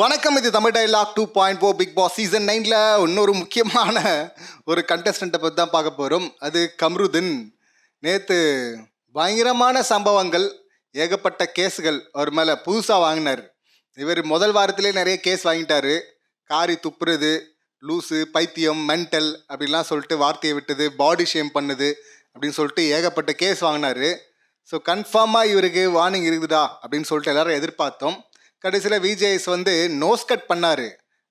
வணக்கம் இது Tamil dialogue two point four Bigg Boss season நைனில் இன்னொரு முக்கியமான ஒரு கண்டஸ்டண்ட்டை பற்றி தான் பார்க்க போகிறோம் அது கம்ருதின். நேற்று பயங்கரமான சம்பவங்கள் ஏகப்பட்ட கேஸுகள் அவர் மேலே புதுசாக வாங்கினார். இவர் முதல் வாரத்திலே நிறைய கேஸ் வாங்கிட்டார். காரி துப்புறது லூஸு பைத்தியம் மென்டல் அப்படிலாம் சொல்லிட்டு வார்த்தையை விட்டது பாடி ஷேம் பண்ணுது அப்படின்னு சொல்லிட்டு ஏகப்பட்ட கேஸ் வாங்கினாரு. ஸோ கன்ஃபார்மாக இவருக்கு வார்னிங் இருக்குதா அப்படின்னு சொல்லிட்டு எல்லாரும் எதிர்பார்த்தோம். கடைசியில் விஜேஎஸ் வந்து நோஸ் கட் பண்ணார்.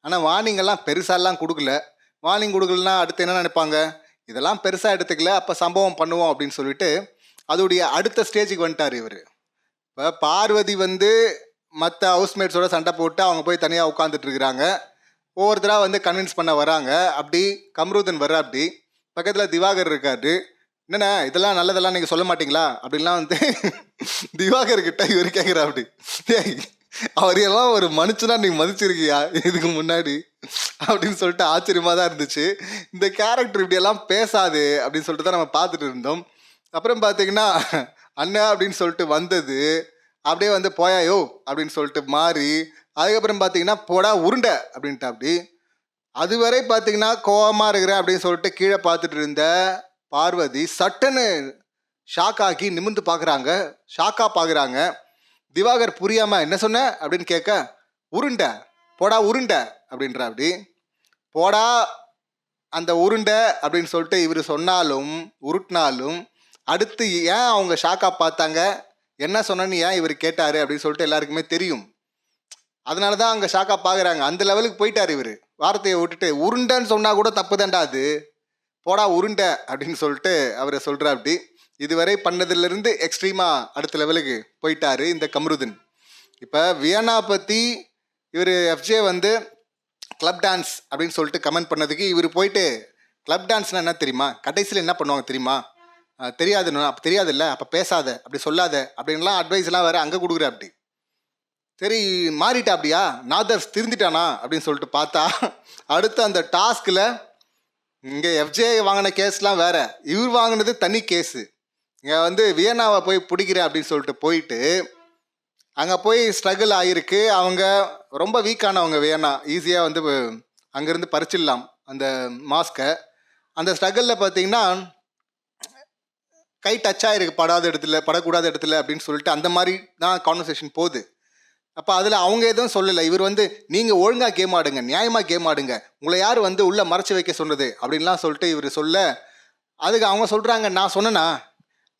ஆனால் வார்னிங்கெல்லாம் பெருசாலாம் கொடுக்கல. வார்னிங் கொடுக்கலனா அடுத்து என்ன நினைப்பாங்க? இதெல்லாம் பெருசாக எடுத்துக்கல அப்போ சம்பவம் பண்ணுவோம் அப்படின்னு சொல்லிட்டு அதோடைய அடுத்த ஸ்டேஜுக்கு வந்துட்டார் இவர். இப்போ பார்வதி வந்து மற்ற ஹவுஸ்மேட்ஸோட சண்டை போட்டு அவங்க போய் தனியாக உட்காந்துட்டு இருக்கிறாங்க. ஒவ்வொருத்தராக வந்து கன்வின்ஸ் பண்ண வராங்க. அப்படி கம்ருதன் வர்ற அப்படி. பக்கத்தில் திவாகர் இருக்காரு. என்னண்ணே இதெல்லாம் நல்லதெல்லாம் நீங்கள் சொல்ல மாட்டீங்களா? அப்படின்லாம் வந்து திவாகர் கிட்ட இவர் கேட்குறா அப்படி. அவரையெல்லாம் ஒரு மனுஷனா நீ மதிச்சிருக்கியா இதுக்கு முன்னாடி? அப்படின்னு சொல்லிட்டு ஆச்சரியமாக தான் இருந்துச்சு. இந்த கேரக்டர் இப்படியெல்லாம் பேசாது அப்படின்னு சொல்லிட்டு தான் நம்ம பார்த்துட்டு இருந்தோம். அப்புறம் பார்த்தீங்கன்னா அண்ணா அப்படின்னு சொல்லிட்டு வந்தது. அப்படியே வந்து போயாயோ அப்படின்னு சொல்லிட்டு மாறி அதுக்கப்புறம் பார்த்தீங்கன்னா போடா உருண்டை அப்படின்ட்டு அப்படி அதுவரை பார்த்தீங்கன்னா கோவமாக இருக்கிறேன் அப்படின்னு சொல்லிட்டு கீழே பார்த்துட்டு இருந்த பார்வதி சட்டன்னு ஷாக் ஆகி நிமிர்ந்து பார்க்குறாங்க. ஷாக்காக பார்க்குறாங்க. திவாகர் புரியாம என்ன சொன்ன அப்படின்னு கேட்க உருண்டை. போடா உருண்டை. அப்படின்ற அப்படி. போடா அந்த உருண்டை. அப்படின்னு சொல்லிட்டு இவர் சொன்னாலும் உருட்டினாலும் அடுத்து ஏன் அவங்க ஷாக்காக பார்த்தாங்க? என்ன சொன்னேன்னு ஏன் இவர் கேட்டார்? அப்படின்னு சொல்லிட்டு எல்லாருக்குமே தெரியும். அதனால தான் அங்கே ஷாக்காக பார்க்குறாங்க. அந்த லெவலுக்கு போயிட்டார் இவர். வார்த்தையை விட்டுட்டு உருண்டைன்னு சொன்னால் கூட தப்பு தான்டா அது. போடா உருண்டை. அப்படின்னு சொல்லிட்டு அவரை சொல்கிறா அப்படி. இதுவரை பண்ணதுலேருந்து எக்ஸ்ட்ரீமாக அடுத்த லெவலுக்கு போயிட்டாரு இந்த கம்ருதன். இப்போ வியனா பற்றி இவர் எஃப்ஜே வந்து கிளப் டான்ஸ் அப்படின்னு சொல்லிட்டு கமெண்ட் பண்ணதுக்கு இவர் போயிட்டு கிளப் டான்ஸ்னால் என்ன தெரியுமா? கடைசியில் என்ன பண்ணுவாங்க தெரியுமா? தெரியாதுன்னு அப்போ தெரியாதுல்ல அப்போ பேசாத அப்படி சொல்லாத அப்படின்லாம் அட்வைஸ்லாம் வேறு அங்கே கொடுக்குற அப்படி. சரி மாறிட்டா அப்படியா? நாதர்ஸ் திருந்திட்டானா? அப்படின்னு சொல்லிட்டு பார்த்தா அடுத்து அந்த டாஸ்கில் இங்கே எஃப்ஜே வாங்கின கேஸ்லாம் வேறு. இவர் வாங்கினது தனி கேஸு இங்கே வந்து வியனாவை போய் பிடிக்கிறேன் அப்படின்னு சொல்லிட்டு போயிட்டு அங்கே போய் ஸ்ட்ரகிள் ஆகிருக்கு அவங்க ரொம்ப வீக்கானவங்க வியனா ஈஸியாக வந்து அங்கேருந்து பறிச்சிடலாம் அந்த மாஸ்க்கை அந்த ஸ்ட்ரகிளில் பார்த்தீங்கன்னா கை டச் ஆகிருக்கு படாத இடத்துல படக்கூடாத இடத்துல அப்படின்னு சொல்லிட்டு அந்த மாதிரி தான் கான்வர்சேஷன் போகுது. அப்போ அதில் அவங்க எதுவும் சொல்லலை. இவர் வந்து நீங்கள் ஒழுங்காக கேம் ஆடுங்க. நியாயமாக கேம் ஆடுங்க. உங்களை யார் வந்து உள்ளே மறைச்சு வைக்க சொன்னது அப்படின்லாம் சொல்லிட்டு இவர் சொல்ல அதுக்கு அவங்க சொல்கிறாங்க நான் சொன்னேன்னா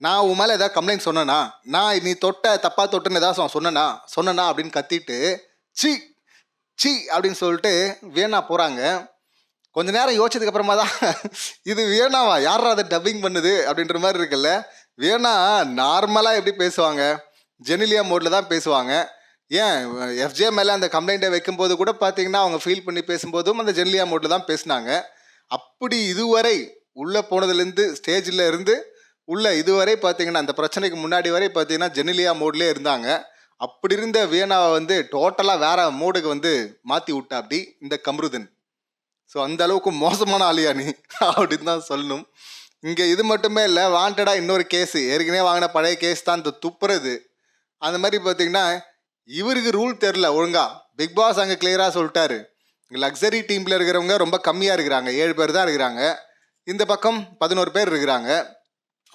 நான் உன் மேலே ஏதாவது கம்ப்ளைண்ட் சொன்னேனா? நான் நீ தொட்ட தப்பா தொட்டுன்னு ஏதாவது சொ- சொன்னேனா? சொன்னேனா அப்படின்னு கத்திட்டு சி சி அப்படின்னு சொல்லிட்டு வேணா போகிறாங்க கொஞ்ச நேரம் யோசிச்சதுக்கு அப்புறமா தான் இது வேணாவா யாரா அதை டப்பிங் பண்ணுது அப்படின்ற மாதிரி இருக்குல்ல. வேணா நார்மலாக எப்படி பேசுவாங்க? ஜெனிலியா மோடில் தான் பேசுவாங்க. ஏன் எஃப்ஜே மேலே அந்த கம்ப்ளைண்ட்டை வைக்கும்போது கூட பார்த்தீங்கன்னா அவங்க ஃபீல் பண்ணி பேசும்போதும் அந்த ஜெனிலியா மோடில் தான் பேசினாங்க. அப்படி இதுவரை உள்ளே போனதுலேருந்து ஸ்டேஜில் இருந்து உள்ள இதுவரை பார்த்தீங்கன்னா அந்த பிரச்சனைக்கு முன்னாடி வரை பார்த்தீங்கன்னா ஜெனிலியா மோட்லேயே இருந்தாங்க. அப்படி இருந்த வியனாவை வந்து டோட்டலாக வேற மோடுக்கு வந்து மாற்றி விட்டா அப்படி இந்த கம்ருதன். ஸோ அந்த அளவுக்கு மோசமான ஆளியா நீ? அப்படின்னு தான் சொல்லணும். இங்கே இது மட்டுமே இல்லை வாண்டடாக இன்னொரு கேஸ் ஏற்கனவே வாங்கின பழைய கேஸ் தான் இந்த துப்புறது. அந்த மாதிரி பார்த்தீங்கன்னா இவருக்கு ரூல் தெரில ஒழுங்கா. பிக் பாஸ் அங்கே கிளியராக சொல்லிட்டாரு. லக்ஸரி டீமில் இருக்கிறவங்க ரொம்ப கம்மியாக இருக்கிறாங்க ஏழு பேர் தான் இருக்கிறாங்க. இந்த பக்கம் பதினோரு பேர் இருக்கிறாங்க.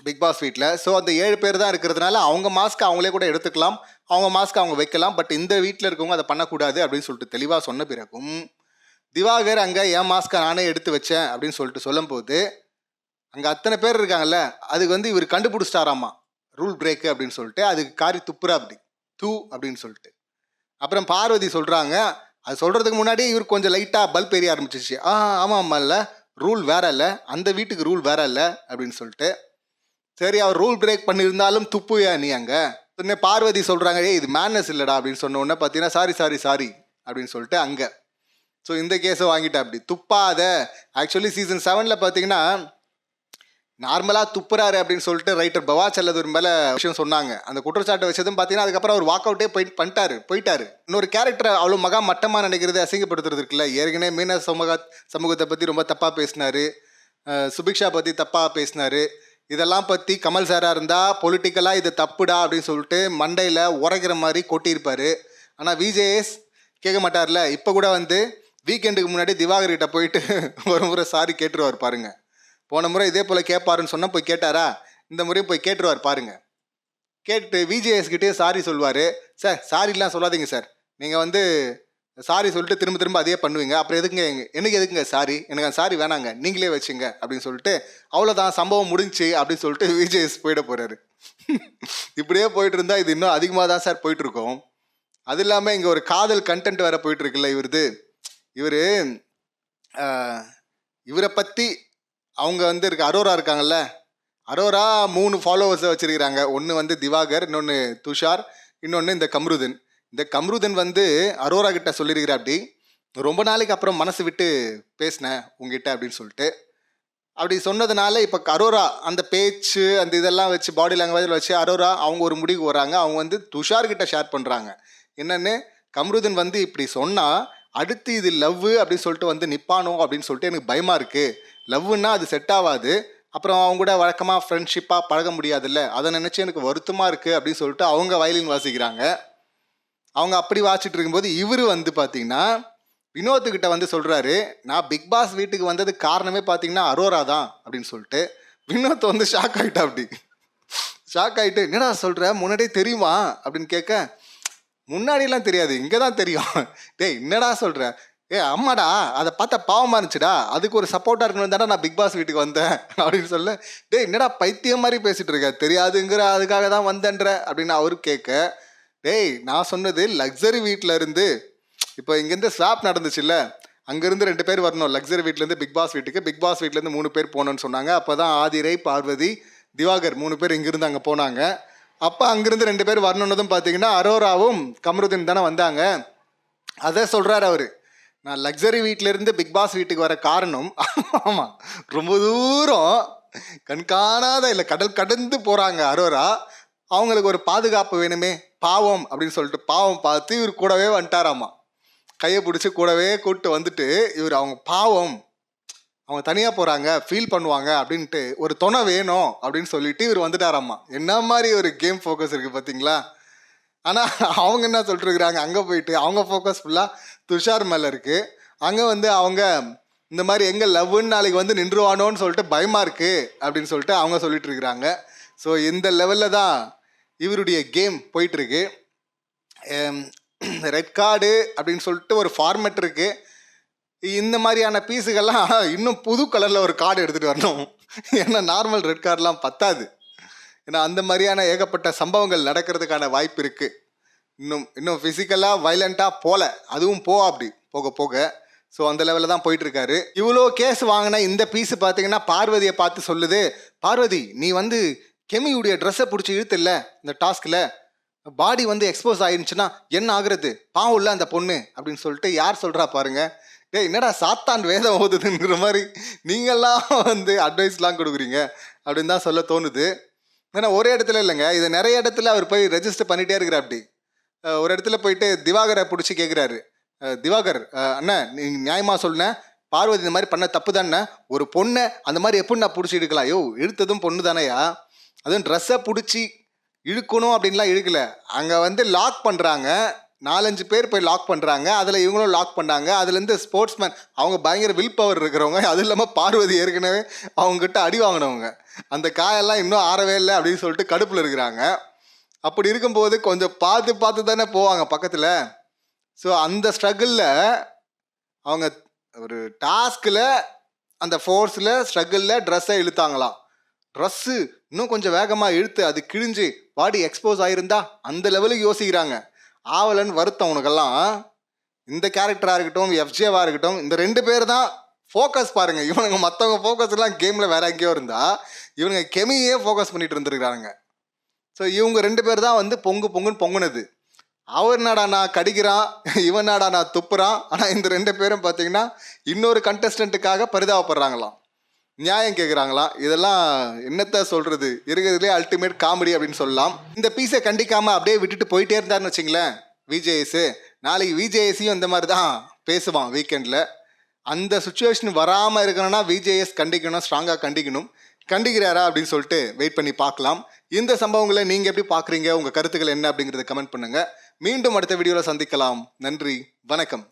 பிக் பாஸ் வீட்டில் ஸோ அந்த ஏழு பேர் தான் இருக்கிறதுனால அவங்க மாஸ்க் அவங்களே கூட எடுத்துக்கலாம். அவங்க மாஸ்க் அவங்க வைக்கலாம். பட் இந்த வீட்டில் இருக்கவங்க அதை பண்ணக்கூடாது அப்படின்னு சொல்லிட்டு தெளிவாக சொன்ன பிறகும் திவாகர் அங்கே என் மாஸ்க்கை நானே எடுத்து வச்சேன்? அப்படின்னு சொல்லிட்டு சொல்லும்போது அங்கே அத்தனை பேர் இருக்காங்கல்ல அதுக்கு வந்து இவர் கண்டுபிடிச்சிட்டாராமா? ரூல் பிரேக்கு அப்படின்னு சொல்லிட்டு அதுக்கு காரி துப்புரா அப்படி தூ அப்படின்னு சொல்லிட்டு. அப்புறம் பார்வதி சொல்கிறாங்க அது சொல்கிறதுக்கு முன்னாடி இவர் கொஞ்சம் லைட்டாக பல்ப் எரிய ஆரம்பிச்சிச்சு ஆ ஆமாம் ஆமாம் இல்லை ரூல் வேற இல்லை. அந்த வீட்டுக்கு ரூல் வேற இல்லை அப்படின்னு சொல்லிட்டு சரி அவர் ரூல் பிரேக் பண்ணியிருந்தாலும் துப்புவியா நீ அங்கே? உடனே பார்வதி சொல்கிறாங்க ஏய் இது மேனஸ் இல்லைடா அப்படின்னு சொன்ன உடனே பார்த்தீங்கன்னா சாரி சாரி சாரி அப்படின்னு சொல்லிட்டு அங்கே. ஸோ இந்த கேஸை வாங்கிட்டா அப்படி. துப்பாத. ஆக்சுவலி சீசன் செவனில் பார்த்தீங்கன்னா நார்மலாக துப்புறாரு அப்படின்னு சொல்லிட்டு ரைட்டர் பவா செல்லதூர் மேலே விஷயம் சொன்னாங்க. அந்த குற்றச்சாட்டை வச்சதும் பார்த்தீங்கன்னா அதுக்கப்புறம் அவர் வாக் அவுட்டே போய் பண்ணிட்டாரு போயிட்டாரு. இன்னொரு கேரக்டர் அவ்வளோ மகா மட்டமாக நினைக்கிறது அசிங்கப்படுத்துறது இருக்குல்ல ஏற்கனவே மீன சமூக சமூகத்தை பற்றி ரொம்ப தப்பாக பேசினாரு. சுபிக்ஷா பற்றி தப்பாக பேசினாரு. இதெல்லாம் பற்றி கமல் சாராக இருந்தால் பொலிட்டிக்கலாக இது தப்புடா அப்படின்னு சொல்லிட்டு மண்டையில் உரைக்கிற மாதிரி கொட்டியிருப்பார். ஆனால் விஜேஎஸ் கேட்க மாட்டார்ல. இப்போ கூட வந்து வீக்கெண்டுக்கு முன்னாடி திவாகர் கிட்ட போயிட்டு ஒரு முறை சாரி கேட்டுருவார் பாருங்க. போன முறை இதே போல் கேட்பாருன்னு சொன்னால் போய் கேட்டாரா? இந்த முறையும் போய் கேட்டுருவார் பாருங்க. கேட்டு விஜேஎஸ் கிட்டே சாரி சொல்வார் சார் சாரிலாம் சொல்லாதீங்க சார் நீங்கள் வந்து சாரி சொல்லிட்டு திரும்ப திரும்ப அதையே பண்ணுவீங்க. அப்புறம் எதுக்குங்க எங்க- எனக்கு எதுக்குங்க? சாரி எனக்கு அந்த சாரி வேணாங்க. நீங்களே வச்சுங்க அப்படின்னு சொல்லிட்டு அவ்வளோதான் சம்பவம் முடிஞ்சு அப்படின்னு சொல்லிட்டு விஜேஎஸ் போயிட போகிறாரு இப்படியே போயிட்டு இருந்தா இது இன்னும் அதிகமாக தான் சார் போயிட்டுருக்கும் அது இல்லாமல் இங்கே ஒரு காதல் கண்டென்ட் வேற போயிட்டு இருக்குல்ல இவருது. இவர் இவரை பற்றி அவங்க வந்து இருக்க அரோரா இருக்காங்கல்ல. அரோரா மூணு ஃபாலோவர்ஸை வச்சிருக்கிறாங்க. ஒன்று வந்து திவாகர் இன்னொன்று துஷார் இன்னொன்று இந்த கம்ருதன். இந்த கம்ருதன் வந்து அரோரா கிட்ட சொல்லியிருக்கிற அப்படி ரொம்ப நாளைக்கு அப்புறம் மனசு விட்டு பேசினேன் உங்ககிட்ட அப்படின்னு சொல்லிட்டு. அப்படி சொன்னதுனால இப்போ அரோரா அந்த பேச்சு அந்த இதெல்லாம் வச்சு பாடி லாங்குவேஜில் வச்சு அரோரா அவங்க ஒரு முடிவுக்கு வராங்க. அவங்க வந்து துஷார்கிட்ட ஷேர் பண்ணுறாங்க என்னென்னு? கம்ருதன் வந்து இப்படி சொன்னால் அடுத்து இது லவ் அப்படின்னு சொல்லிட்டு வந்து நிப்பானோ அப்படின்னு சொல்லிட்டு எனக்கு பயமாக இருக்குது லவ்னா அது செட் ஆகாது அப்புறம் அவங்க கூட வழக்கமாக ஃப்ரெண்ட்ஷிப்பாக பழக முடியாதுல்ல. அதை நினச்சி எனக்கு வருத்தமாக இருக்குது அப்படின்னு சொல்லிட்டு அவங்க வயலின் வாசிக்கிறாங்க. அவங்க அப்படி வாசிட்டு இருக்கும்போது இவர் வந்து பார்த்தீங்கன்னா வினோத்துக்கிட்ட வந்து சொல்கிறாரு நான் பிக் பாஸ் வீட்டுக்கு வந்தது காரணமே பார்த்தீங்கன்னா அரோரா தான் அப்படின்னு சொல்லிட்டு வினோத் வந்து ஷாக் ஆகிட்டா அப்படி ஷாக் ஆகிட்டு என்னடா சொல்கிற முன்னாடியே தெரியுமா? அப்படின்னு கேட்க முன்னாடிலாம் தெரியாது இங்கே தான் தெரியும். டேய் என்னடா சொல்கிற ஏ அம்மாடா அதை பார்த்தா பாவமாக இருந்துச்சுடா அதுக்கு ஒரு சப்போர்ட்டாக இருக்கணும் தானே நான் பிக் பாஸ் வீட்டுக்கு வந்தேன் அப்படின்னு சொல்ல. டேய் என்னடா பைத்தியம் மாதிரி பேசிகிட்டு இருக்க? தெரியாதுங்கிற அதுக்காக தான் வந்தேன்ற அப்படின்னு அவரு கேட்க டேய் நான் சொன்னது லக்ஸரி வீட்டில் இருந்து இப்போ இங்கேருந்து ஸ்வாப் நடந்துச்சுல்ல அங்கேருந்து ரெண்டு பேர் வரணும். லக்ஸரி வீட்லேருந்து பிக் பாஸ் வீட்டுக்கு பிக் பாஸ் வீட்டிலேருந்து மூணு பேர் போகணும்னு சொன்னாங்க. அப்போ தான் ஆதிரை பார்வதி திவாகர் மூணு பேர் இங்கேருந்து அங்கே போனாங்க. அப்போ அங்கேருந்து ரெண்டு பேர் வரணுன்னதும் பார்த்தீங்கன்னா அரோராவும் கமருதீன் தானே வந்தாங்க. அதை சொல்கிறார் அவர். நான் லக்ஸரி வீட்டிலேருந்து பிக் பாஸ் வீட்டுக்கு வர காரணம் ஆமாம் ரொம்ப தூரம் கண்காணாத இல்லை கடல் கடந்து போகிறாங்க அரோரா. அவங்களுக்கு ஒரு பாதுகாப்பு வேணுமே பாவம் அப்படின்னு சொல்லிட்டு பாவம் பார்த்து இவர் கூடவே வந்துட்டாராமா. கையை பிடிச்சி கூடவே கூப்பிட்டு வந்துட்டு இவர் அவங்க பாவம் அவங்க தனியாக போகிறாங்க ஃபீல் பண்ணுவாங்க அப்படின்ட்டு ஒரு துணை வேணும் அப்படின்னு சொல்லிட்டு இவர் வந்துட்டாராம்மா என்ன மாதிரி ஒரு கேம் ஃபோக்கஸ் இருக்குது பார்த்தீங்களா? ஆனால் அவங்க என்ன சொல்லிட்டுருக்குறாங்க? அங்கே போயிட்டு அவங்க ஃபோக்கஸ் ஃபுல்லாக துஷார் மேலே இருக்குது அங்கே வந்து அவங்க இந்த மாதிரி எங்கே லவ்னு நாளைக்கு வந்து நின்றுவானோன்னு சொல்லிட்டு பயமாக இருக்குது அப்படின்னு சொல்லிட்டு அவங்க சொல்லிட்டு இருக்கிறாங்க ஸோ இந்த லெவலில் தான் இவருடைய கேம் போயிட்டுருக்கு. ரெட் கார்டு அப்படின்னு சொல்லிட்டு ஒரு ஃபார்மேட் இருக்குது இந்த மாதிரியான பீஸுகள்லாம் இன்னும் புது கலரில் ஒரு கார்டு எடுத்துகிட்டு வரணும். ஏன்னா நார்மல் ரெட் கார்டெலாம் பத்தாது. ஏன்னா அந்த மாதிரியான ஏகப்பட்ட சம்பவங்கள் நடக்கிறதுக்கான வாய்ப்பு இருக்குது இன்னும் இன்னும் ஃபிசிக்கலாக வைலண்ட்டாக போகல அதுவும் போ அப்படி போக போக. ஸோ அந்த லெவலில் தான் போயிட்டுருக்காரு. இவ்வளோ கேஸ் வாங்கின இந்த பீஸு பார்த்தீங்கன்னா பார்வதியை பார்த்து சொல்லுது. பார்வதி நீ வந்து கெமியுடைய ட்ரெஸ்ஸை பிடிச்சி இழுத்துல இந்த டாஸ்கில் பாடி வந்து எக்ஸ்போஸ் ஆயிருந்துச்சுன்னா என்ன ஆகுறது? பாவம் இல்லை அந்த பொண்ணு அப்படின்னு சொல்லிட்டு யார் சொல்கிறா பாருங்க. டேய் என்னடா சாத்தான் வேதம் ஓதுதுங்கிற மாதிரி நீங்கள்லாம் வந்து அட்வைஸ்லாம் கொடுக்குறீங்க அப்படின்னு தான் சொல்ல தோணுது. ஏன்னா ஒரே இடத்துல இல்லைங்க. இது நிறைய இடத்துல அவர் போய் ரெஜிஸ்டர் பண்ணிகிட்டே இருக்கிற அப்படி. ஒரு இடத்துல போயிட்டு திவாகரை பிடிச்சி கேட்குறாரு திவாகர் அஹ் அண்ணன் நீ நியாயமாக சொன்னேன் பார்வதி இந்த மாதிரி பண்ண தப்பு தானே? ஒரு பொண்ணை அந்த மாதிரி எப்படி நான் பிடிச்சி எடுக்கலாம் யோ இழுத்ததும் பொண்ணு தானேயா அதுவும் ட்ரெஸ்ஸை பிடிச்சி இழுக்கணும் அப்படின்லாம் இழுக்கல. அங்கே வந்து லாக் பண்ணுறாங்க நாலஞ்சு பேர் போய் லாக் பண்ணுறாங்க அதில் இவங்களும் லாக் பண்ணாங்க. அதுலேருந்து ஸ்போர்ட்ஸ்மேன் அவங்க பயங்கர வில் பவர் இருக்கிறவங்க. அது இல்லாமல் பார்வதி ஏற்கனவே அவங்ககிட்ட அடி வாங்கினவங்க. அந்த காயெல்லாம் இன்னும் ஆறவே இல்லை அப்படின்னு சொல்லிட்டு கடுப்பில் இருக்கிறாங்க. அப்படி இருக்கும்போது கொஞ்சம் பார்த்து பார்த்து தானே போவாங்க பக்கத்தில். ஸோ அந்த ஸ்ட்ரகிளில் அவங்க ஒரு டாஸ்கில் அந்த ஃபோர்ஸில் ஸ்ட்ரகிளில் ட்ரெஸ்ஸை இழுத்தாங்களாம். ட்ரெஸ்ஸு இன்னும் கொஞ்சம் வேகமாக இழுத்து அது கிழிஞ்சு பாடி எக்ஸ்போஸ் ஆகிருந்தா அந்த லெவலுக்கு யோசிக்கிறாங்க. ஆவலன்னு வருத்தம் உனக்கெல்லாம். இந்த கேரக்டராக இருக்கட்டும் எஃப்ஜேவாக இருக்கட்டும் இந்த ரெண்டு பேர் தான் ஃபோக்கஸ் பாருங்க. இவனுங்க மற்றவங்க ஃபோக்கஸ் எல்லாம் கேமில் வேற எங்கேயோ இருந்தா இவனுங்க கெமியே ஃபோக்கஸ் பண்ணிட்டு இருந்திருக்காங்க ஸோ இவங்க ரெண்டு பேர் தான் வந்து பொங்கு பொங்குன்னு பொங்குனது. அவர் என்னடா நான் கடிக்கிறான் இவன் என்னடா நான் துப்புறான்? ஆனால் இந்த ரெண்டு பேரும் பார்த்தீங்கன்னா இன்னொரு கண்டஸ்டண்ட்டுக்காக பரிதாபப்படுறாங்களாம். நியாயம் கேட்குறாங்களா இதெல்லாம் என்னத்த சொல்கிறது இருக்கிறதுலே அல்டிமேட் காமெடி அப்படின்னு சொல்லலாம். இந்த பீஸை கண்டிக்காமல் அப்படியே விட்டுட்டு போயிட்டே இருந்தாருன்னு வச்சிங்களேன் விஜேஎஸு நாளைக்கு விஜேஎஸையும் இந்த மாதிரி தான் பேசுவான் வீக்கெண்டில் அந்த சுச்சுவேஷன் வராமல் இருக்கணும்னா விஜேஎஸ் கண்டிக்கணும் ஸ்ட்ராங்காக கண்டிக்கணும். கண்டிக்கிறாரா அப்படின்னு சொல்லிட்டு வெயிட் பண்ணி பார்க்கலாம். இந்த சம்பவங்களை நீங்கள் எப்படி பார்க்குறீங்க உங்கள் கருத்துக்கள் என்ன அப்படிங்கிறத கமெண்ட் பண்ணுங்கள் மீண்டும் அடுத்த வீடியோவில் சந்திக்கலாம். நன்றி வணக்கம்.